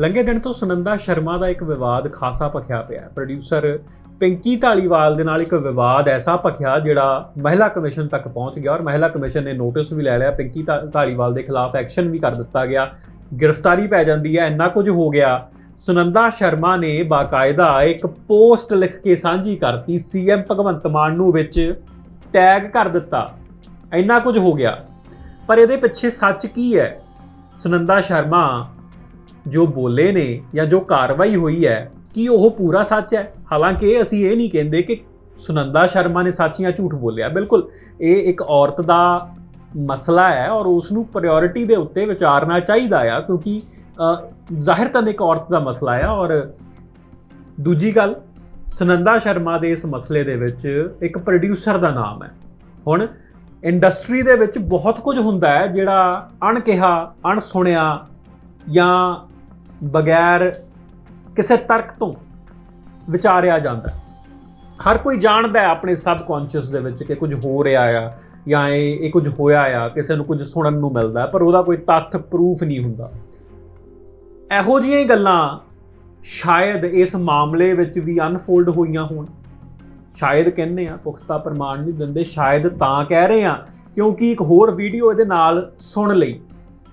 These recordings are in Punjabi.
ਲੰਘੇ ਦਿਨ ਤੋਂ ਸੁਨੰਦਾ ਸ਼ਰਮਾ ਦਾ ਇੱਕ ਵਿਵਾਦ ਖਾਸਾ ਭਖਿਆ ਪਿਆ ਪ੍ਰੋਡਿਊਸਰ ਪਿੰਕੀ ਢਾਲੀਵਾਲ ਦੇ ਨਾਲ ਇੱਕ ਵਿਵਾਦ ਐਸਾ ਭਖਿਆ ਜਿਹੜਾ ਮਹਿਲਾ ਕਮਿਸ਼ਨ ਤੱਕ ਪਹੁੰਚ ਗਿਆ ਔਰ ਮਹਿਲਾ ਕਮਿਸ਼ਨ ਨੇ ਨੋਟਿਸ ਵੀ ਲੈ ਲਿਆ, ਪਿੰਕੀ ਢਾ- ਢਾਲੀਵਾਲ ਦੇ ਖਿਲਾਫ ਐਕਸ਼ਨ ਵੀ ਕਰ ਦਿੱਤਾ ਗਿਆ। ਗ੍ਰਿਫਤਾਰੀ ਪੈ ਜਾਂਦੀ ਹੈ, ਇੰਨਾ ਕੁਝ ਹੋ ਗਿਆ। ਸੁਨੰਦਾ ਸ਼ਰਮਾ ਨੇ ਬਾਕਾਇਦਾ ਇੱਕ ਪੋਸਟ ਲਿਖ ਕੇ ਸਾਂਝੀ ਕਰਤੀ, ਸੀਐਮ ਭਗਵੰਤ ਮਾਨ ਨੂੰ ਵਿੱਚ ਟੈਗ ਕਰ ਦਿੱਤਾ। ਇੰਨਾ ਕੁਝ ਹੋ ਗਿਆ। ਪਰ ਇਹਦੇ ਪਿੱਛੇ ਸੱਚ ਕੀ ਹੈ? ਸੁਨੰਦਾ ਸ਼ਰਮਾ ਜੋ ਬੋਲੇ ਨੇ ਜਾਂ ਜੋ ਕਾਰਵਾਈ ਹੋਈ ਹੈ, ਕੀ ਉਹ ਪੂਰਾ ਸੱਚ ਹੈ? ਹਾਲਾਂਕਿ ਅਸੀਂ ਇਹ ਨਹੀਂ ਕਹਿੰਦੇ ਕਿ ਸੁਨੰਦਾ ਸ਼ਰਮਾ ਨੇ ਸੱਚ ਜਾਂ ਝੂਠ ਬੋਲਿਆ। ਬਿਲਕੁਲ, ਇਹ ਇੱਕ ਔਰਤ ਦਾ ਮਸਲਾ ਹੈ ਔਰ ਉਸ ਨੂੰ ਪ੍ਰਾਇੋਰਟੀ ਦੇ ਉੱਤੇ ਵਿਚਾਰਨਾ ਚਾਹੀਦਾ ਆ, ਕਿਉਂਕਿ ਜ਼ਾਹਿਰ ਜ਼ਾਹਿਰਤਨ ਇੱਕ ਔਰਤ ਦਾ ਮਸਲਾ ਆ ਔਰ ਦੂਜੀ ਗੱਲ, ਸੁਨੰਦਾ ਸ਼ਰਮਾ ਦੇ ਇਸ ਮਸਲੇ ਦੇ ਵਿੱਚ ਇੱਕ ਪ੍ਰੋਡਿਊਸਰ ਦਾ ਨਾਮ ਹੈ। ਹੁਣ ਇੰਡਸਟਰੀ ਦੇ ਵਿੱਚ ਬਹੁਤ ਕੁਝ ਹੁੰਦਾ ਹੈ ਜਿਹੜਾ ਅਣਕਿਹਾ, ਅਣਸੁਣਿਆ ਜਾਂ ਬਗੈਰ ਕਿਸੇ ਤਰਕ ਤੋਂ ਵਿਚਾਰਿਆ ਜਾਂਦਾ ਹਰ ਕੋਈ ਜਾਣਦਾ ਹੈ ਆਪਣੇ ਸਬਕੌਂਸ਼ੀਅਸ ਦੇ ਵਿੱਚ ਕਿ ਕੁਝ ਹੋ ਰਿਹਾ ਆ ਜਾਂ ਇਹ ਇਹ ਕੁਝ ਹੋਇਆ ਆ, ਕਿਸੇ ਨੂੰ ਕੁਝ ਸੁਣਨ ਨੂੰ ਮਿਲਦਾ ਪਰ ਉਹਦਾ ਕੋਈ ਤੱਥ ਪ੍ਰੂਫ ਨਹੀਂ ਹੁੰਦਾ। ਇਹੋ ਜਿਹੀਆਂ ਗੱਲਾਂ ਸ਼ਾਇਦ ਇਸ ਮਾਮਲੇ ਵਿੱਚ ਵੀ ਅਨਫੋਲਡ ਹੋਈਆਂ ਹੋਣ। ਸ਼ਾਇਦ ਕਹਿੰਦੇ ਆ, ਪੁਖਤਾ ਪ੍ਰਮਾਣ ਨਹੀਂ ਦਿੰਦੇ, ਸ਼ਾਇਦ ਤਾਂ ਕਹਿ ਰਹੇ ਆ, ਕਿਉਂਕਿ ਇੱਕ ਹੋਰ ਵੀਡੀਓ ਇਹਦੇ ਨਾਲ ਸੁਣ ਲਈ।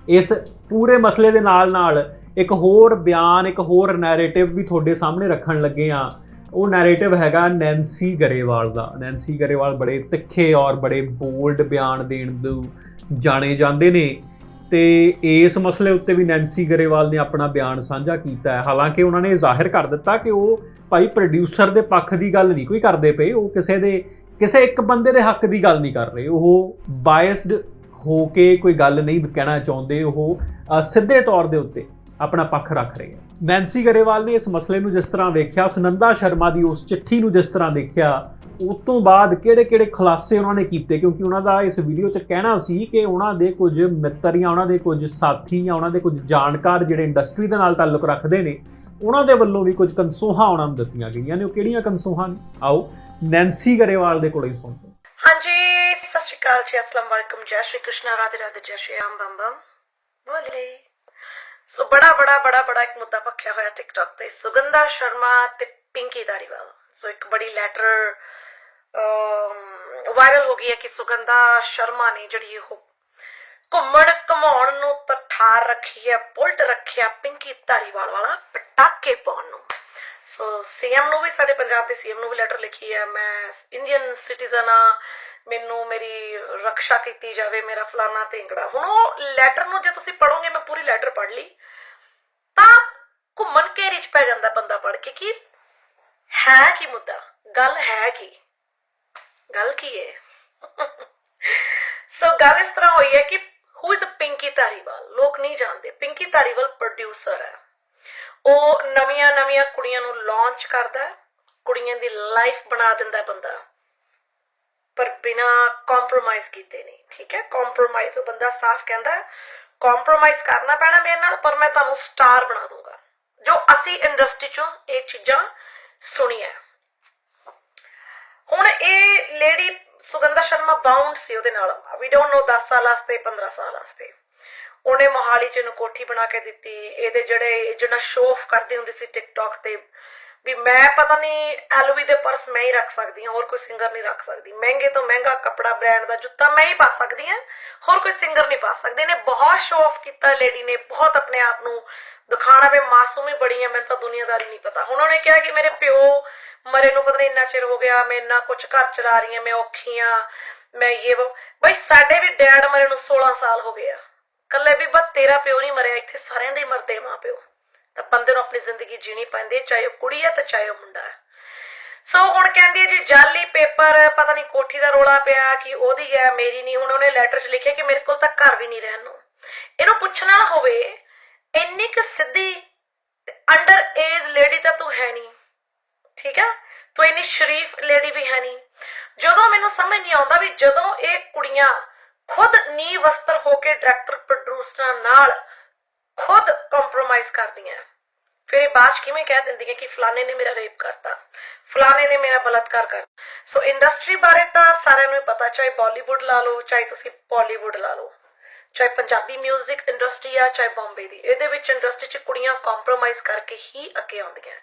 ਇਸ ਪੂਰੇ ਮਸਲੇ ਦੇ ਨਾਲ ਨਾਲ ਇੱਕ ਹੋਰ ਬਿਆਨ, ਇੱਕ ਹੋਰ ਨੈਰੇਟਿਵ ਵੀ ਤੁਹਾਡੇ ਸਾਹਮਣੇ ਰੱਖਣ ਲੱਗੇ ਆ ਉਹ ਨੈਰੇਟਿਵ ਹੈਗਾ ਨੈਂਸੀ ਗਰੇਵਾਲ ਦਾ। ਨੈਂਸੀ ਗਰੇਵਾਲ ਬੜੇ ਤਿੱਖੇ ਔਰ ਬੜੇ ਬੋਲਡ ਬਿਆਨ ਦੇਣ ਨੂੰ ਜਾਣੇ ਜਾਂਦੇ ਨੇ ਤੇ ਇਸ ਮਸਲੇ ਉੱਤੇ ਵੀ ਨੈਂਸੀ ਗਰੇਵਾਲ ਨੇ ਆਪਣਾ ਬਿਆਨ ਸਾਂਝਾ ਕੀਤਾ ਹੈ। ਹਾਲਾਂਕਿ ਉਹਨਾਂ ਨੇ ਜ਼ਾਹਿਰ ਕਰ ਦਿੱਤਾ ਕਿ ਉਹ ਭਾਈ ਪ੍ਰੋਡਿਊਸਰ ਦੇ ਪੱਖ ਦੀ ਗੱਲ ਨਹੀਂ ਕੋਈ ਕਰਦੇ ਪਏ। ਉਹ ਕਿਸੇ ਦੇ, ਕਿਸੇ ਇੱਕ ਬੰਦੇ ਦੇ ਹੱਕ ਦੀ ਗੱਲ ਨਹੀਂ ਕਰ ਰਹੇ। ਉਹ ਬਾਇਸਡ ਹੋ ਕੇ ਕੋਈ ਗੱਲ ਨਹੀਂ ਕਹਿਣਾ ਚਾਹੁੰਦੇ। ਉਹ ਸਿੱਧੇ ਤੌਰ ਦੇ ਉੱਤੇ ਆਪਣਾ ਪੱਖ ਰੱਖ ਰਹੇ ਆ ਨੈਂਸੀ ਗਰੇਵਾਲ ਨੇ ਇਸ ਮਸਲੇ ਨੂੰ ਜਿਸ ਤਰ੍ਹਾਂ ਵੇਖਿਆ, ਸੁਨੰਦਾ ਸ਼ਰਮਾ ਦੀ ਉਸ ਚਿੱਠੀ ਨੂੰ ਜਿਸ ਤਰ੍ਹਾਂ ਦੇਖਿਆ ਉਸ ਤੋਂ ਬਾਅਦ ਕਿਹੜੇ-ਕਿਹੜੇ ਖੁਲਾਸੇ ਉਹਨਾਂ ਨੇ ਕੀਤੇ? ਕਿਉਂਕਿ ਉਹਨਾਂ ਦਾ ਇਸ ਵੀਡੀਓ 'ਚ ਕਹਿਣਾ ਸੀ ਕਿ ਉਹਨਾਂ ਦੇ ਕੁਝ ਮਿੱਤਰ ਜਾਂ ਉਹਨਾਂ ਦੇ ਕੁਝ ਸਾਥੀ ਜਾਂ ਉਹਨਾਂ ਦੇ ਕੁਝ ਜਾਣਕਾਰ ਜਿਹੜੇ ਇੰਡਸਟਰੀ ਦੇ ਨਾਲ ਤਾਲੁਕ ਰੱਖਦੇ ਨੇ, ਉਹਨਾਂ ਦੇ ਵੱਲੋਂ ਵੀ ਕੁਝ ਕਨਸੋਹਾਂ ਉਹਨਾਂ ਨੂੰ ਦਿੱਤੀਆਂ ਗਈਆਂ ਨੇ। ਉਹ ਕਿਹੜੀਆਂ ਕਨਸੋਹਾਂ ਆਓ, ਨੈਂਸੀ ਗਰੇਵਾਲ ਦੇ ਕੋਲੋਂ ਹੀ ਸੁਣਦੇ ਹਾਂਜੀ, ਸਤਿ ਸ਼੍ਰੀ ਅਕਾਲ ਜੀ, ਅਸਲਾਮ ਵਾਲੇਕਮ ਜੈ ਸ਼੍ਰੀ ਕ੍ਰਿਸ਼ਨ ਰਾਧੇ ਰਾਧੇ ਜੈ ਸ਼੍ਰੀ ਰਾਮ ਬੰਮ ਬੋਲੇ ਸੋ ਬੜਾ ਬੜਾ ਬੜਾ ਬੜਾ ਇੱਕ ਮੁੱਦਾ ਪੱਖਿਆ ਹੋਇਆ ਟਿਕਟੌਕ ਤੇ, ਸੁਗੰਧਾ ਸ਼ਰਮਾ ਤੇ ਪਿੰਕੀ ਧਾਰੀਵਾਲ। ਸੋ ਇੱਕ ਬੜੀ ਲੈਟਰ ਵਾਇਰਲ ਹੋ ਗਈ ਹੈ ਕਿ ਸੁਗੰਧਾ ਸ਼ਰਮਾ ਨੇ ਜਿਹੜੀ ਉਹ ਘੁੰਮਣ ਘਮਾਉਣ ਨੂੰ ਤਠਾਰ ਰੱਖੀ ਹੈ, ਬੁਲਟ ਰੱਖਿਆ ਪਿੰਕੀ ਧਾਰੀਵਾਲ ਵਾਲਾ ਪਟਾਕੇ ਪਾਉਣ ਨੂੰ। ਸੋ ਸੀਐਮ ਨੂੰ ਵੀ, ਸਾਡੇ ਪੰਜਾਬ ਦੇ ਸੀਐਮ ਨੂੰ ਵੀ ਲੈਟਰ ਲਿਖੀ ਹੈ। ਮੈਂ ਇੰਡੀਅਨ ਸਿਟੀਜ਼ਨ ਆ ਮੈਨੂੰ ਮੇਰੀ ਰੱਖਿਆ ਕੀਤੀ ਜਾਵੇ, ਮੇਰਾ ਫਲਾਣਾ ਢਿੰਗੜਾ ਹੁਣ ਉਹ ਲੈਟਰ ਨੂੰ ਜੇ ਤੁਸੀਂ ਪੜੋਗੇ ਮੈਂ ਪੂਰੀ ਲੈਟਰ ਪੜ੍ਹ ਲਈ। ਤਾਂ ਘੁੰਮਣ ਘੇਰੀ ਚ ਪੈ ਜਾਂਦਾ ਬੰਦਾ ਪੜ ਕੇ ਕਿ ਹੈ ਕੀ ਮੁੱਦਾ? ਗੱਲ ਹੈ ਕੀ? ਗੱਲ ਕੀ ਹੈ? ਸੋ ਗੱਲ ਇਸ ਤਰ੍ਹਾਂ ਹੋਈ ਹੈ ਕਿ who is a Pinky Dhariwal ਲੋਕ ਨਹੀਂ ਜਾਣਦੇ। ਪਿੰਕੀ ਧਾਰੀਵਾਲ ਪ੍ਰੋਡਿਊਸਰ ਹੈ। ਉਹ ਨਵੀਆਂ ਨਵੀਆਂ ਕੁੜੀਆਂ ਨੂੰ ਲਾਂਚ ਕਰਦਾ ਕੁੜੀਆਂ ਦੀ ਲਾਈਫ ਬਣਾ ਦਿੰਦਾ ਬੰਦਾ। ਪਰ ਬਿਨਾ ਕੰਪਰੋਮਾਈਜ਼ ਕੀਤੇ ਨਹੀਂ, ਠੀਕ ਹੈ? ਕੰਪਰੋਮਾਈਜ਼ ਉਹ ਬੰਦਾ ਸਾਫ਼ ਕਹਿੰਦਾ ਕੰਪਰੋਮਾਈਜ਼ ਕਰਨਾ ਪੈਣਾ ਮੇਰੇ ਨਾਲ, ਪਰ ਮੈਂ ਤੁਹਾਨੂੰ ਸਟਾਰ ਬਣਾ ਦੂੰਗਾ ਜੋ ਅਸੀਂ ਇੰਡਸਟਰੀ ਚੋਂ ਇਹ ਚੀਜ਼ਾਂ ਸੁਣੀਆਂ ਹੁਣ ਇਹ ਲੇਡੀ ਸੁਗੰਧਾ ਸ਼ਰਮਾ ਬਾਉਂਡ ਸੀ ਉਹਦੇ ਨਾਲ। ਵੀ ਡੋਨਟ ਨੋ 10 ਸਾਲ ਵਾਸਤੇ 15 ਸਾਲ ਵਾਸਤੇ। ਉਹਨੇ ਮੋਹਾਲੀ ਚ ਇਹਨੂੰ ਕੋਠੀ ਬਣਾ ਕੇ ਦਿੱਤੀ। ਇਹਦੇ ਜਿਹੜੇ ਜਿਹੜਾ ਸ਼ੋਅ ਆਫ ਕਰਦੀ ਹੁੰਦੀ ਸੀ ਟਿਕਟੌਕ ਤੇ, ਵੀ ਮੈਂ ਪਤਾ ਨਹੀਂ ਐਲਵੀ ਦੇ ਪਰਸ ਮੈਂ ਹੀ ਰੱਖ ਸਕਦੀ ਹਾਂ, ਹੋਰ ਕੋਈ ਸਿੰਗਰ ਨਹੀਂ ਰੱਖ ਸਕਦੀ। ਮਹਿੰਗੇ ਤੋਂ ਮਹਿੰਗਾ ਕਪੜਾ ਬ੍ਰਾਂਡ ਦਾ ਜੁੱਤਾ ਮੈਂ ਹੀ ਪਾ ਸਕਦੀ ਹਾਂ, ਹੋਰ ਕੋਈ ਸਿੰਗਰ ਨਹੀਂ ਪਾ ਸਕਦੀ। ਨੇ ਬਹੁਤ ਸ਼ੋਅ ਆਫ ਕੀਤਾ ਲੇਡੀ ਨੇ ਬਹੁਤ ਆਪਣੇ ਆਪ ਨੂੰ ਦਿਖਾਣਾ ਵੀ ਮਾਸੂਮ ਹੀ ਬੜੀ ਹੈ ਮੈਨੂੰ ਤਾਂ ਦੁਨੀਆਦਾਰੀ ਨਹੀਂ ਪਤਾ। ਹੁਣ ਉਹਨੇ ਕਿਹਾ ਕਿ ਮੇਰੇ ਪਿਓ ਮਰੇ ਨੂੰ ਪਤਾ ਨਹੀਂ ਇੰਨਾ ਚਿਰ ਹੋ ਗਿਆ, ਮੈਂ ਇੰਨਾ ਕੁਝ ਘਰ ਚਲਾ ਰਹੀ ਹਾਂ, ਮੈਂ ਔਖੀ ਆ ਮੈਂ ਇਹ ਵੋ। ਬਈ ਸਾਡੇ ਵੀ ਡੈਡ ਮਰੇ ਨੂੰ 16 ਸਾਲ ਹੋ ਗਏ ਆ। ਕੱਲੇ ਵੀ ਬਸ ਤੇਰਾ ਪਿਓ ਨਹੀਂ ਮਰਿਆ, ਇੱਥੇ ਸਾਰਿਆਂ ਦੇ ਮਰਦੇ ਮਾਂ ਪਿਓ ਤਾਂ ਬੰਦੇ ਨੂੰ ਆਪਣੀ ਜ਼ਿੰਦਗੀ ਜੀਣੀ ਪੈਂਦੀ ਚਾਹੇ ਉਹ ਕੁੜੀ ਹੈ ਤੇ ਚਾਹੇ ਉਹ ਮੁੰਡਾ ਹੈ। ਸੋ ਹੁਣ ਕਹਿੰਦੀ ਹੈ ਜੀ, ਜਾਲੀ ਪੇਪਰ, ਪਤਾ ਨਹੀਂ ਕੋਠੀ ਦਾ ਰੋਲਾ ਪਿਆ ਕਿ ਉਹਦੀ ਹੈ, ਮੇਰੀ ਨਹੀਂ। ਹੁਣ ਉਹਨੇ ਲੈਟਰ 'ਚ ਲਿਖਿਆ ਕਿ ਮੇਰੇ ਕੋਲ ਤਾਂ ਘਰ ਵੀ ਨਹੀਂ ਰਹਿਣ ਨੂੰ। ਇਹਨੂੰ ਪੁੱਛਣਾ ਹੋਵੇ, ਇੰਨੀ ਕਿ ਸਿੱਧੀ ਅੰਡਰ ਏਜ ਲੇਡੀ ਤਾਂ ਤੂੰ ਹੈ ਨਹੀਂ। ਠੀਕ ਆ? ਤੂੰ ਇੰਨੀ ਸ਼ਰੀਫ ਲੇਡੀ ਵੀ ਹੈ ਨਹੀਂ। ਜਦੋਂ ਮੈਨੂੰ ਸਮਝ ਨਹੀਂ ਆਉਂਦਾ ਵੀ ਜਦੋਂ ਇਹ ਕੁੜੀਆਂ ਖੁਦ ਨੀ ਵਸਤਰ ਹੋ ਕੇ ਡਾਇਰੈਕਟਰ ਪ੍ਰੋਡਿਊਸਰਾਂ ਨਾਲ ਖੁਦ ਕੰਪਰੋਮਾਈਜ਼ ਕਰਦੀਆਂ ਫਿਰ ਇਹ ਬਾਅਦ ਕਿਵੇਂ ਕਹਿ ਦਿੰਦੀਆਂ ਕਿ ਫਲਾਣੇ ਨੇ ਮੇਰਾ ਰੇਪ ਕਰਤਾ, ਫਲਾਣੇ ਨੇ ਮੇਰਾ ਬਲਾਤਕਾਰ ਕਰਤਾ। ਸੋ ਇੰਡਸਟਰੀ ਬਾਰੇ ਤਾਂ ਸਾਰਿਆਂ ਨੂੰ ਪਤਾ, ਚਾਹੇ ਬਾਲੀਵੁੱਡ ਲਾ ਲਓ, ਚਾਹੇ ਤੁਸੀਂ ਬਾਲੀਵੁੱਡ ਲਾ ਲਓ, ਚਾਹੇ ਪੰਜਾਬੀ 뮤직 ਇੰਡਸਟਰੀ ਆ, ਚਾਹੇ ਬੰਬੇ ਦੀ। ਇਹਦੇ ਵਿੱਚ ਇੰਡਸਟਰੀ 'ਚ ਕੁੜੀਆਂ ਕੰਪਰੋਮਾਈਜ਼ ਕਰਕੇ ਹੀ ਅੱਗੇ ਆਉਂਦੀਆਂ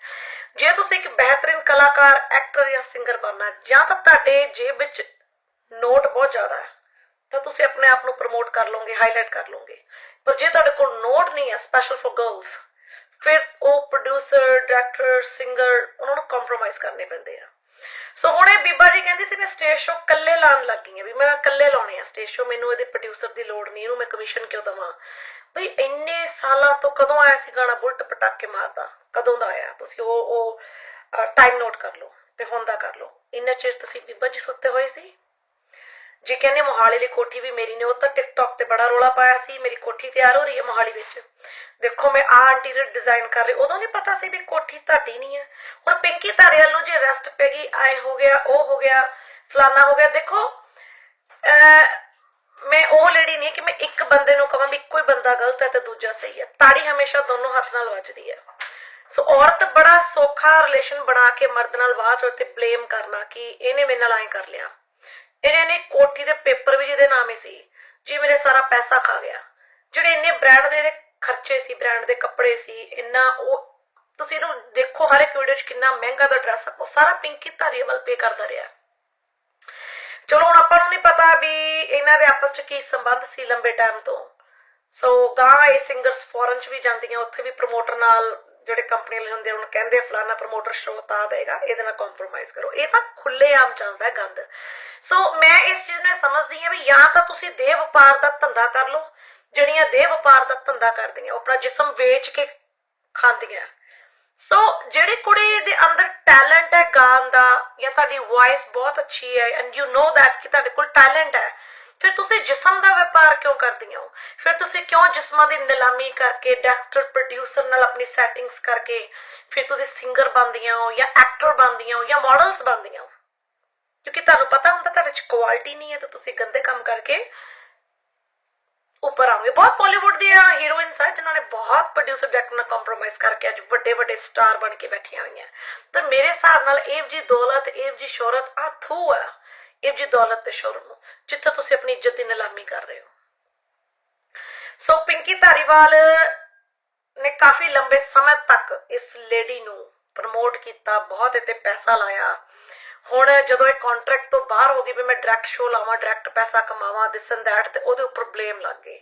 ਜੇ ਤੁਸੀਂ ਇੱਕ ਬਿਹਤਰੀਨ ਕਲਾਕਾਰ ਐਕਟਰ ਜਾਂ ਸਿੰਗਰ ਬਣਨਾ, ਜਾਂ ਤਾਂ ਤੁਹਾਡੇ ਜੇਬ ਵਿੱਚ ਨੋਟ ਬਹੁਤ ਜ਼ਿਆਦਾ ਹੈ। ਤਾਂ ਤੁਸੀਂ ਆਪਣੇ ਆਪ ਨੂੰ ਪ੍ਰਮੋਟ ਕਰ ਲਓਗੇ ਹਾਈਲਾਈਟ ਕਰ ਲਓਗੇ। ਪਰ ਜੇ ਤੁਹਾਡੇ ਕੋਲ ਨੋਟ ਨਹੀਂ ਹੈ ਸਪੈਸ਼ਲ ਫॉर ਗਰਲਸ ਫਿਰ ਉਹ ਪ੍ਰੋਡਿਊਸਰ ਡਾਇਰੈਕਟਰ ਸਿੰਗਰ ਉਹਨਾਂ ਨੂੰ ਕੰਪਰੋਮਾਈਜ਼ ਕਰਨੇ ਪੈਂਦੇ ਆ। ਸੋ ਹੁਣ ਇਹ ਬੀਬਾ ਜੀ ਕਹਿੰਦੀ ਸੀ, ਮੈਂ ਸਟੇਜ ਸ਼ੋ ਕੱਲੇ ਲਾਉਣ ਲੱਗੀ ਆ ਵੀ ਮੈਂ ਕੱਲੇ ਲਾਉਣੇ ਆ ਸਟੇਜ ਸ਼ੋ ਮੈਨੂੰ ਇਹਦੇ ਪ੍ਰੋਡਿਊਸਰ ਦੀ ਲੋੜ ਨਹੀਂ, ਇਹਨੂੰ ਮੈਂ ਕਮਿਸ਼ਨ ਕਿਉਂ ਦਵਾਂ? ਬਈ ਇੰਨੇ ਸਾਲਾਂ ਤੋਂ ਕਦੋਂ ਆਇਆ ਸੀ ਗਾਣਾ ਬੁਲਟ ਪਟਾਕੇ ਮਾਰਦਾ? ਕਦੋਂ ਦਾ ਆਇਆ? ਤੁਸੀਂ ਉਹ ਉਹ ਟਾਈਮ ਨੋਟ ਕਰ ਲਓ ਤੇ ਹੁਣ ਦਾ ਕਰ ਲਓ। ਇੰਨਾ ਚਿਰ ਤੁਸੀਂ ਬੀਬਾ ਜੀ ਸੁੱਤੇ ਹੋਏ ਸੀ? ਜੇ ਕਹਿੰਦੇ ਮੋਹਾਲੀ ਲਈ ਕੋਠੀ ਵੀ ਮੇਰੀ ਨੇ, ਉਹ ਤਾਂ ਟਿਕਟੌਕ ਤੇ ਬੜਾ ਰੋਲਾ ਪਾਇਆ ਸੀ, ਮੇਰੀ ਕੋਠੀ ਤਿਆਰ ਹੋ ਰਹੀ ਹੈ ਮੋਹਾਲੀ ਵਿੱਚ। ਦੇਖੋ, ਮੈਂ ਆ ਇੰਟੀਰੀਅਰ ਡਿਜ਼ਾਈਨ ਕਰ ਰਹੀ ਉਦੋਂ ਨਹੀਂ ਪਤਾ ਸੀ ਵੀ ਕੋਠੀ ਤੁਹਾਡੀ ਨਹੀਂ ਹੈ। ਹੁਣ ਪਿੰਕੀ ਧਾਰੀਵਾਲ ਨੂੰ ਜੇ ਰੈਸਟ ਪੈ ਗਈ, ਆਏ ਹੋ ਗਿਆ, ਉਹ ਹੋ ਗਿਆ, ਫਲਾਨਾ ਹੋ ਗਿਆ, ਦੇਖੋ ਮੈਂ ਉਹ ਲੇਡੀ ਨਹੀਂ ਕਿ ਮੈਂ ਇੱਕ ਬੰਦੇ ਨੂੰ ਕਹਾਂ ਵੀ ਕੋਈ ਬੰਦਾ ਗਲਤ ਹੈ ਤੇ ਦੂਜਾ ਸਹੀ ਹੈ। ਤਾੜੀ ਹਮੇਸ਼ਾ ਦੋਨੋਂ ਹੱਥ ਨਾਲ ਵੱਜਦੀ ਹੈ। ਸੋ ਔਰਤ ਬੜਾ ਸੌਖਾ ਰਿਲੇਸ਼ਨ ਬਣਾ ਕੇ ਮਰਦ ਨਾਲ ਬਾਅਦ ਚੋਂ ਤੇ ਬਲੇਮ ਕਰਨਾ ਕਿ ਇਹਨੇ ਮੇਰੇ ਨਾਲ ਐਂ ਕਰ ਲਿਆ। ਇਹਨੇ ਨੇ ਕੋਠੀ ਦੇ ਪੇਪਰ ਵੀ ਜਿਹਦੇ ਨਾਮੇ ਸੀ ਜੀ ਮੇਰੇ ਸਾਰਾ ਪੈਸਾ ਖਾ ਗਿਆ। ਜਿਹੜੇ ਇੰਨੇ ਬ੍ਰਾਂਡ ਦੇ ਖਰਚੇ ਸੀ ਬ੍ਰਾਂਡ ਦੇ ਕੱਪੜੇ ਸੀ, ਇੰਨਾ ਉਹ ਤੁਸੀਂ ਇਹਨੂੰ ਦੇਖੋ ਹਰ ਇੱਕ ਵੀਡੀਓ 'ਚ ਕਿੰਨਾ ਮਹਿੰਗਾ ਦਾ ਡਰੈਸ ਉਹ ਸਾਰਾ ਪਿੰਕੀ ਧਾਰੀਵਾਲ ਪੇ ਕਰਦਾ ਰਿਹਾ। ਚਲੋ ਹੁਣ ਆਪਾਂ ਨੂੰ ਨਹੀਂ ਪਤਾ ਵੀ ਇਹਨਾਂ ਦੇ ਆਪਸ 'ਚ ਕੀ ਸੰਬੰਧ ਸੀ ਲੰਬੇ ਟਾਈਮ ਤੋਂ। ਸੋ ਗਾਂ ਇਹ ਸਿੰਗਰਸ ਫੋਰਨ 'ਚ ਵੀ ਜਾਂਦੀਆਂ, ਉੱਥੇ ਵੀ ਪ੍ਰਮੋਟਰ ਨਾਲ ਜਿਹੜੇ ਕੰਪਨੀ ਵਾਲੇ ਹੁੰਦੇ ਆ, ਕਹਿੰਦੇ ਆ ਪ੍ਰਮੋਟਰ ਸ਼ੋਅ ਤਾਂ ਦੇਗਾ ਇਹਦੇ ਨਾਲ ਕੰਪਰੋਮਾਈਜ਼ ਕਰੋ। ਇਹ ਤਾਂ ਖੁੱਲੇ ਆਮ ਚੱਲਦਾ ਗੰਦ। ਸੋ ਮੈਂ ਇਸ ਚੀਜ਼ ਨੂੰ ਸਮਝਦੀ ਹਾਂ ਵੀ ਜਾਂ ਤਾਂ ਤੁਸੀਂ ਦੇਹ ਵਪਾਰ ਦਾ ਧੰਦਾ ਕਰ ਲਓ ਜਿਹੜੀਆਂ ਦੇ ਵਪਾਰ ਦਾ ਧੰਦਾ ਕਰਦੀਆਂ ਉਹ ਆਪਣਾ ਜਿਸਮ ਵੇਚ ਕੇ ਖਾਂਦੀਆਂ। ਸੋ ਜਿਹੜੀ ਕੁੜੀ ਦੇ ਅੰਦਰ ਟੈਲੈਂਟ ਹੈ ਗਾਣ ਦਾ ਜਾਂ ਤੁਹਾਡੀ ਵੌਇਸ ਬਹੁਤ ਅੱਛੀ ਹੈ ਐਂਡ ਯੂ نو that ਕਿ ਤੁਹਾਡੇ ਕੋਲ ਟੈਲੈਂਟ ਹੈ ਫਿਰ ਤੁਸੀਂ ਜਿਸਮ ਦਾ ਵਪਾਰ ਕਿਉਂ ਕਰਦੀਆਂ ਹੋ? ਫਿਰ ਤੁਸੀਂ ਕਿਉਂ ਜਿਸਮਾਂ ਦੀ ਨਿਲਾਮੀ ਕਰਕੇ ਡਾਇਰੈਕਟਰ ਪ੍ਰੋਡਿਊਸਰ ਨਾਲ ਆਪਣੀ ਸੈਟਿੰਗਸ ਕਰਕੇ ਫਿਰ ਤੁਸੀਂ ਸਿੰਗਰ ਬਣਦੀਆਂ ਹੋ ਜਾਂ ਐਕਟਰ ਬਣਦੀਆਂ ਹੋ ਜਾਂ ਮਾਡਲਸ ਬਣਦੀਆਂ ਹੋ? ਕਿਉਂਕਿ ਤੁਹਾਨੂੰ ਪਤਾ ਹੁੰਦਾ ਤੁਹਾਡੇ ਚ ਕੁਆਲਿਟੀ ਨਹੀਂ ਹੈ ਤਾਂ ਤੁਸੀਂ ਗੰਦੇ ਕੰਮ ਕਰਕੇ ਉੱਪਰ ਆਉਂਗੇ। ਬਹੁਤ ਬਾਲੀਵੁੱਡ ਦੀਆਂ ਹੀਰੋਇਨਸ ਆ ਜਿਨ੍ਹਾਂ ਨੇ ਬਹੁਤ ਪ੍ਰੋਡਿਊਸਰ ਡਾਇਰੈਕਟਰ ਨਾਲ ਕੰਪਰੋਮਾਈਜ਼ ਕਰਕੇ ਅੱਜ ਵੱਡੇ ਵੱਡੇ ਸਟਾਰ ਬਣ ਕੇ ਬੈਠੀਆਂ ਹੋਈਆਂ। ਤਾਂ ਮੇਰੇ ਹਿਸਾਬ ਨਾਲ ਇਹ ਜੀ ਦੌਲਤ, ਇਹ ਜੀ ਸ਼ੋਹਰਤ ਆ ਥੂ ਆ। ਇਹ ਜੀ ਦੌਲਤ ਤੇ ਸ਼ੋਹਰਤ ਨੂੰ, ਜਿੱਥੇ ਤੁਸੀਂ ਆਪਣੀ ਇੱਜ਼ਤ ਦੀ ਨਿਲਾਮੀ ਕਰ ਰਹੇ ਹੋ। ਸੋ ਪਿੰਕੀ ਧਾਰੀਵਾਲ ਨੇ ਕਾਫੀ ਲੰਬੇ ਸਮੇਂ ਤੱਕ ਇਸ ਲੇਡੀ ਨੂੰ ਪ੍ਰਮੋਟ ਕੀਤਾ, ਬਹੁਤ ਇਹ ਪੈਸਾ ਲਾਇਆ। ਹੁਣ ਜਦੋਂ ਇਹ ਕੰਟਰੈਕਟ ਤੋਂ ਬਾਹਰ ਹੋ ਗਈ ਵੀ ਮੈਂ ਡਾਇਰੈਕਟ ਸ਼ੋ ਲਾਵਾਂ ਡਾਇਰੈਕਟ ਪੈਸਾ ਕਮਾਵਾਂ ਦਿਸ ਐਂਡ ਦੈਟ ਤੇ ਉਹਦੇ ਉੱਪਰ ਬਲੇਮ ਲੱਗ ਗਏ।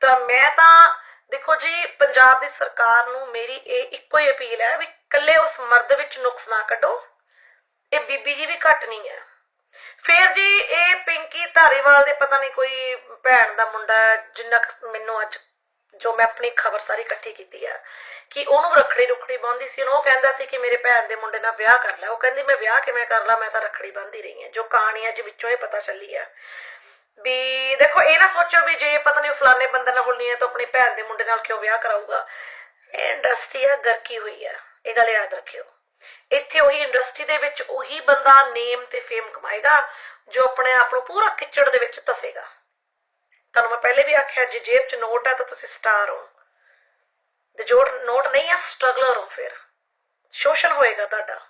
ਤਾਂ ਮੈਂ ਤਾਂ, ਦੇਖੋ ਜੀ, ਪੰਜਾਬ ਦੀ ਸਰਕਾਰ ਨੂੰ ਮੇਰੀ ਇਹ ਇੱਕੋ ਹੀ ਅਪੀਲ ਹੈ ਵੀ ਕੱਲੇ ਉਸ ਮਰਦ ਵਿੱਚ ਨੁਕਸ ਨਾ ਕੱਢੋ। ਇਹ ਬੀਬੀ ਜੀ ਵੀ ਘੱਟ ਨਹੀਂ ਹੈ। ਫਿਰ ਜੀ ਇਹ ਪਿੰਕੀ ਧਾਰੀਵਾਲ ਦੇ ਪਤਾ ਨਹੀਂ ਕੋਈ ਭੈਣ ਦਾ ਮੁੰਡਾ ਹੈ, ਜਿੰਨਾ ਮੈਨੂੰ ਅੱਜ ਜੋ ਮੈਂ ਆਪਣੀ ਖਬਰ ਸਾਰੀ ਇਕੱਠੀ ਕੀਤੀ ਆ ਕਿ ਉਹਨੂੰ ਰੱਖੜੀ ਰੁਖੜੀ ਬੰਨਦੀ ਸੀ ਉਹ ਕਹਿੰਦਾ ਸੀ ਕਿ ਮੇਰੇ ਭੈਣ ਦੇ ਮੁੰਡੇ ਨਾਲ ਵਿਆਹ ਕਰ ਲੈ। ਉਹ ਕਹਿੰਦੀ ਮੈਂ ਵਿਆਹ ਕਿਵੇਂ ਕਰ ਲਾਂ? ਮੈਂ ਤਾਂ ਰੱਖੜੀ ਬੰਨਦੀ ਰਹੀ ਆ ਜੋ ਕਹਾਣੀ ਅੱਜ ਵਿੱਚੋਂ ਇਹ ਪਤਾ ਚੱਲੀ ਆ ਵੀ ਦੇਖੋ ਇਹ ਨਾ ਸੋਚੋ ਵੀ ਜੇ ਪਤਾ ਨਹੀਂ ਫਲਾਣੇ ਬੰਦੇ ਨਾਲ ਹੋਣੀ ਹੈ ਤਾਂ ਆਪਣੀ ਭੈਣ ਦੇ ਮੁੰਡੇ ਨਾਲ ਕਿਉਂ ਵਿਆਹ ਕਰਾਊਗਾ। ਇਹ ਇੰਡਸਟਰੀ ਆ ਗਰਕੀ ਹੋਈ ਆ। ਇਹ ਗੱਲ ਯਾਦ ਰੱਖਿਓ। ਇੱਥੇ ਉਹੀ ਇੰਡਸਟਰੀ ਦੇ ਵਿੱਚ ਉਹੀ ਬੰਦਾ ਨੇਮ ਤੇ ਫੇਮ ਕਮਾਏਗਾ, ਜੋ ਆਪਣੇ ਆਪ ਨੂੰ ਪੂਰਾ ਕਿਚੜ ਦੇ ਵਿੱਚ ਤਸੇਗਾ ਤੁਹਾਨੂੰ ਮੈਂ ਪਹਿਲੇ ਵੀ ਆਖਿਆ, ਜੇ ਜੇਬ 'ਚ ਨੋਟ ਹੈ ਤਾਂ ਤੁਸੀਂ ਸਟਾਰ ਹੋ। ਤੇ ਜੋ ਨੋਟ ਨਹੀਂ ਹੈ ਸਟਰਗਲਰ ਹੋ ਫਿਰ। ਸ਼ੋਸ਼ਣ ਹੋਏਗਾ ਤੁਹਾਡਾ।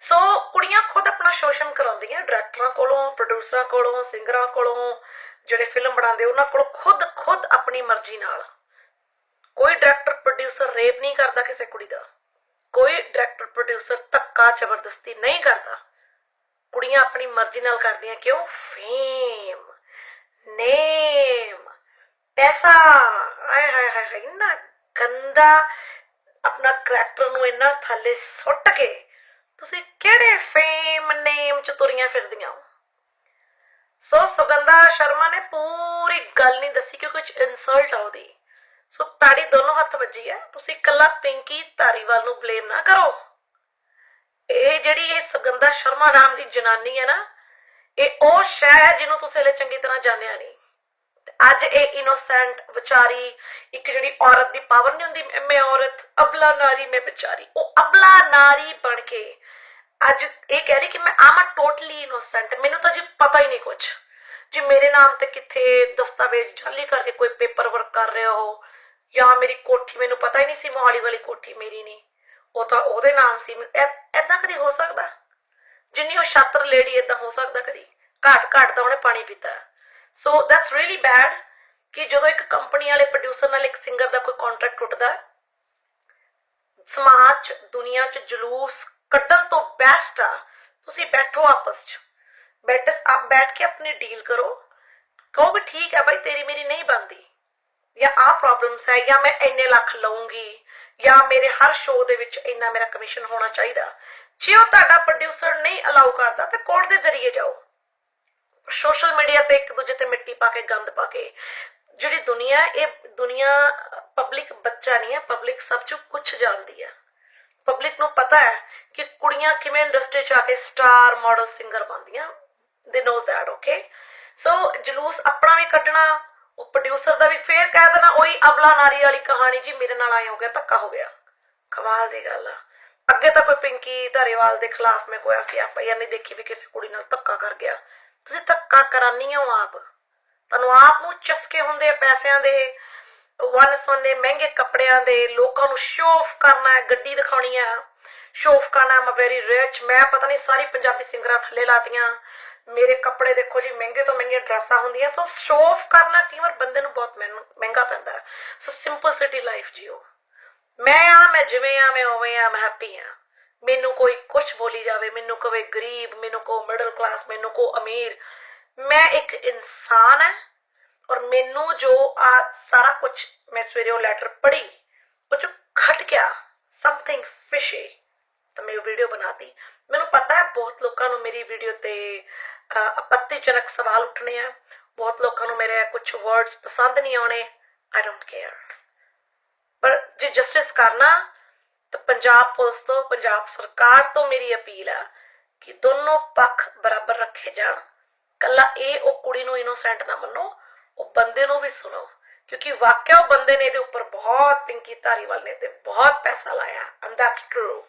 ਸੋ ਕੁੜੀਆਂ ਖੁਦ ਆਪਣਾ ਸ਼ੋਸ਼ਣ ਕਰਾਉਂਦੀਆਂ ਡਾਇਰੈਕਟਰਾਂ ਕੋਲੋਂ ਪ੍ਰੋਡਿਊਸਰਾਂ ਕੋਲੋਂ ਸਿੰਗਰਾਂ ਕੋਲੋਂ, ਜਿਹੜੇ ਫਿਲਮ ਬਣਾਉਂਦੇ, ਉਹਨਾਂ ਕੋਲੋਂ ਖੁਦ ਖੁਦ ਆਪਣੀ ਮਰਜ਼ੀ ਨਾਲ। ਕੋਈ ਡਾਇਰੈਕਟਰ ਪ੍ਰੋਡਿਊਸਰ ਰੇਪ ਨਹੀਂ ਕਰਦਾ ਕਿਸੇ ਕੁੜੀ ਦਾ। ਕੋਈ ਡਾਇਰੈਕਟਰ ਪ੍ਰੋਡਿਊਸਰ ਧੱਕਾ, ਜ਼ਬਰਦਸਤੀ ਨਹੀਂ ਕਰਦਾ। ਕੁੜੀਆਂ ਆਪਣੀ ਮਰਜ਼ੀ ਨਾਲ ਕਰਦੀਆਂ ਕਿਉਂ? ਫੇਮ ਨੇਮ ਪੈਸਾ। ਆਏ ਹਾਏ ਹਾਏ ਇੰਨਾ ਗੰਦਾ ਆਪਣਾ ਕਰੈਕਟਰ ਨੂੰ ਇੰਨਾ ਥੱਲੇ ਸੁੱਟ ਕੇ ਤੁਸੀਂ ਕਿਹੜੇ ਫੇਮ ਨੇਮ ਚ ਤੁਰੀਆਂ ਫਿਰਦੀਆਂ ਹੋ? ਸੋ ਸੁਗੰਧਾ ਸ਼ਰਮਾ ਨੇ ਪੂਰੀ ਗੱਲ ਨਹੀਂ ਦੱਸੀ ਕਿ ਕੁਝ ਇਨਸਲਟ ਆ ਉਹਦੀ। ਸੋ ਤਾੜੀ ਦੋਨੋਂ ਹੱਥ ਵੱਜੀ ਹੈ। ਤੁਸੀਂ ਕੱਲਾ ਪਿੰਕੀ ਧਾਰੀਵਾਲ ਨੂੰ ਬਲੇਮ ਨਾ ਕਰੋ। ਇਹ ਜਿਹੜੀ ਇਹ ਸੁਗੰਧਾ ਸ਼ਰਮਾ ਨਾਮ ਦੀ ਜਨਾਨੀ ਹੈ ਨਾ, ਇਹ ਉਹ ਸ਼ੈ ਹੈ ਜਿਹਨੂੰ ਤੁਸੀਂ ਹਲੇ ਚੰਗੀ ਤਰ੍ਹਾਂ ਜਾਣਿਆ ਨਹੀਂ। ਅੱਜ ਇਹ ਇਨੋਸੈਂਟ ਵਿਚਾਰੀ, ਇੱਕ ਜਿਹੜੀ ਔਰਤ ਦੀ ਪਾਵਰ ਨਹੀਂ ਹੁੰਦੀ, ਮੈਂ- ਔਰਤ, ਅਬਲਾ ਨਾਰੀ, ਮੈਂ ਵਿਚਾਰੀ, ਉਹ ਅਬਲਾ ਨਾਰੀ ਬਣ ਕੇ ਅੱਜ ਇਹ ਕਹਿ ਰਹੀ ਕਿ ਮੈਂ ਆਮ ਟੋਟਲੀ ਇਨੋਸੈਂਟ ਮੈਨੂੰ ਤਾਂ ਜੀ ਪਤਾ ਹੀ ਨਹੀਂ ਕੁਝ ਜੀ ਮੇਰੇ ਨਾਮ ਤੇ ਕਿੱਥੇ ਦਸਤਾਵੇਜ਼ ਜਾਲੀ ਕਰਕੇ ਕੋਈ ਪੇਪਰ ਵਰਕ ਕਰ ਰਿਹਾ ਹੋ ਜਾਂ ਮੇਰੀ ਕੋਠੀ ਮੈਨੂੰ ਪਤਾ ਹੀ ਨਹੀਂ ਸੀ ਮੋਹਾਲੀ ਵਾਲੀ ਕੋਠੀ ਮੇਰੀ ਨਹੀਂ। ਉਹ ਤਾਂ ਉਹਦੇ ਨਾਮ ਸੀ। ਐਦਾਂ ਕਦੀ ਹੋ ਸਕਦਾ? ਜਿੰਨੀ ਉਹ ਛਾਤਰ ਲੇਡੀ ਇਦਾਂ ਹੋ ਸਕਦਾ ਕਦੀ? ਘਾਟ ਘਾਟ ਤਾਂ ਉਹਨੇ ਪਾਣੀ ਪੀਤਾ। ਸੋ ਦੈਟਸ ਰੀਲੀ ਬੈਡ ਕਿ ਜਦੋਂ ਇੱਕ ਕੰਪਨੀ ਵਾਲੇ ਪ੍ਰੋਡਿਊਸਰ ਨਾਲ ਇੱਕ ਸਿੰਗਰ ਦਾ ਕੋਈ ਕੰਟਰੈਕਟ ਟੁੱਟਦਾ ਸਮਾਜ 'ਚ, ਦੁਨੀਆ 'ਚ ਜਲੂਸ ਕੱਢਣ ਤੋਂ ਬੈਸਟ ਆ। ਤੁਸੀਂ ਬੈਠੋ ਆਪਸ 'ਚ। ਬੈਠ ਆਪ ਬੈਠ ਕੇ ਆਪਣੀ ਡੀਲ ਕਰੋ। ਕਹੋ ਵੀ ਠੀਕ ਹੈ ਬਾਈ ਤੇਰੀ ਮੇਰੀ ਨਹੀਂ ਬਣਦੀ। ਜਾਂ ਆ ਪ੍ਰੋਬਲਮਸ ਹੈ, ਜਾਂ ਮੈਂ ਇੰਨੇ ਲੱਖ ਲਵਾਂਗੀ ਜਾਂ ਮੇਰੇ ਹਰ ਸ਼ੋਅ ਦੇ ਵਿੱਚ ਇੰਨਾ ਮੇਰਾ ਕਮਿਸ਼ਨ ਹੋਣਾ ਚਾਹੀਦਾ। ਜੇ ਉਹ ਤੁਹਾਡਾ ਪ੍ਰੋਡਿਊਸਰ ਨਹੀਂ ਅਲਾਉ ਕਰਦਾ, ਤਾਂ ਕੋਰਟ ਦੇ ਜ਼ਰੀਏ ਜਾਓ। ਸੋਸ਼ਲ ਮੀਡੀਆ ਤੇ ਇੱਕ ਦੂਜੇ ਤੇ ਮਿੱਟੀ ਪਾ ਕੇ, ਗੰਦ ਪਾ ਕੇ। ਜਿਹੜੀ ਦੁਨੀਆ, ਇਹ ਦੁਨੀਆ ਪਬਲਿਕ ਬੱਚਾ ਨਹੀਂ ਹੈ ਪਬਲਿਕ ਸਭ ਤੋਂ ਕੁਝ ਜਾਣਦੀ ਹੈ। ਪਬਲਿਕ ਨੂੰ ਪਤਾ ਹੈ ਕਿ ਕੁੜੀਆਂ ਕਿਵੇਂ ਇੰਡਸਟਰੀ ਚ ਆ ਕੇ ਸਟਾਰ ਮਾਡਲ ਸਿੰਗਰ ਬਣਦੀਆਂ। ਦੇ ਨੋਜ਼ ਦੈਟ ਓਕੇ ਸੋ ਜਲੂਸ ਆਪਣਾ ਵੀ ਕੱਢਣਾ ਉਹ ਪ੍ਰੋਡਿਊਸਰ ਦਾ ਵੀ ਫੇਰ ਕਹਿ ਦੇਣਾ, ਉਹੀ ਅਬਲਾ ਨਾਰੀ ਵਾਲੀ ਕਹਾਣੀ, ਜੀ ਮੇਰੇ ਨਾਲ ਆਏ ਹੋ ਗਿਆ, ਧੱਕਾ ਹੋ ਗਿਆ। ਕਮਾਲ ਦੀ ਗੱਲ ਆ। ਅੱਗੇ ਤਾਂ ਕੋਈ ਪਿੰਕੀ ਧਾਰੀਵਾਲ ਦੇ ਖਿਲਾਫ ਮੈਂ ਕੋਈ ਐਸੀ ਐਫਆਈਆਰ ਨਹੀਂ ਦੇਖੀ ਵੀ ਕਿਸੇ ਕੁੜੀ ਨਾਲ ਧੱਕਾ ਕਰ ਗਿਆ। ਤੁਸੀਂ ਧੱਕਾ ਕਰਾਨੀ ਹੋ ਆਪ। ਤੁਹਾਨੂੰ ਆਪ ਨੂੰ ਚਸਕੇ ਹੁੰਦੇ ਪੈਸਿਆਂ ਦੇ, ਵਨ ਸੋਨੇ ਮਹਿੰਗੇ ਕੱਪੜਿਆਂ ਦੇ, ਲੋਕਾਂ ਨੂੰ ਸ਼ੋਅ ਕਰਨਾ ਹੈ, ਗੱਡੀ ਦਿਖਾਉਣੀ ਹੈ ਸ਼ੋਅ ਕਰਨਾ ਮੈਂ ਵੈਰੀ ਰਿਚ ਮੈਂ ਪਤਾ ਨਹੀਂ ਸਾਰੀ ਪੰਜਾਬੀ ਸਿੰਗਰਾਂ ਥੱਲੇ ਲਾਤੀਆਂ। ਮੇਰੇ ਕੱਪੜੇ ਦੇਖੋ ਜੀ, ਮਹਿੰਗੇ ਤੋਂ ਮਹਿੰਗੀਆਂ ਡਰੈਸਾਂ ਹੁੰਦੀਆਂ, ਸੋ ਸ਼ੋਅ ਆਫ ਕਰਨਾ ਕਈ ਵਾਰ ਬੰਦੇ ਨੂੰ ਬਹੁਤ ਮਹਿੰਗਾ ਪੈਂਦਾ ਸੋ ਸਿੰਪਲ ਸਿਟੀ ਲਾਈਫ ਜੀਓ। ਮੈਂ ਆ, ਮੈਂ ਜਿਵੇਂ ਆ, ਮੈਂ ਉਵੇਂ ਆ, ਮੈਂ ਹੈਪੀ ਆ। ਮੈਨੂੰ ਕੋਈ ਕੁਝ ਬੋਲੀ ਜਾਵੇ, ਮੈਨੂੰ ਕਵੇ ਗਰੀਬ, ਮੈਨੂੰ ਕੋ ਮਿਡਲ ਕਲਾਸ ਮੈਨੂੰ ਕੋ ਅਮੀਰ। ਮੈਂ ਇੱਕ ਇਨਸਾਨ ਹੈ ਔਰ ਮੈਨੂੰ ਜੋ ਆ ਸਾਰਾ ਕੁਝ ਮੈਂ ਸਵੇਰੇ ਉਹ ਲੈਟਰ ਪੜ੍ਹੀ, ਉਹ ਚ ਖਟ ਗਿਆ ਸਮਥਿੰਗ ਫਿਸ਼ੀ ਤਾਂ ਮੈਂ ਵੀਡੀਓ ਬਣਾਤੀ। ਮੈਨੂੰ ਪਤਾ ਹੈ, ਬਹੁਤ ਲੋਕਾਂ ਨੂੰ ਮੇਰੀ ਵੀਡੀਓ ਤੇ ਆਪੱਤੀਜਨਕ ਸਵਾਲ ਉੱਠਣੇ ਆ। ਬਹੁਤ ਲੋਕਾਂ ਨੂੰ ਮੇਰੇ ਕੁਝ ਵਰਡਸ ਪਸੰਦ ਨਹੀਂ ਆਉਣੇ। ਆਈ ਡੋਂਟ ਕੇਅਰ ਪਰ ਜੇ ਜਸਟਿਸ ਕਰਨਾ, ਤਾਂ ਪੰਜਾਬ ਪੁਲਿਸ ਤੋਂ, ਪੰਜਾਬ ਸਰਕਾਰ ਤੋਂ ਮੇਰੀ ਅਪੀਲ ਆ ਕਿ ਦੋਨੋਂ ਪੱਖ ਬਰਾਬਰ ਰੱਖੇ ਜਾਣ। ਕੱਲਾ ਇਹ ਉਹ ਕੁੜੀ ਨੂੰ ਇਨੋਸੈਂਟ ਨਾ ਮੰਨੋ, ਉਹ ਬੰਦੇ ਨੂੰ ਵੀ ਸੁਣੋ। ਕਿਉਂਕਿ ਵਾਕਿਆ ਉਹ ਬੰਦੇ ਨੇ ਇਹਦੇ ਉੱਪਰ ਬਹੁਤ ਪਿੰਕੀ ਧਾਰੀਵਾਲ ਨੇ ਤੇ ਬਹੁਤ ਪੈਸਾ ਲਾਇਆ ਐਂਡ ਦੈਟਸ ਟਰੂ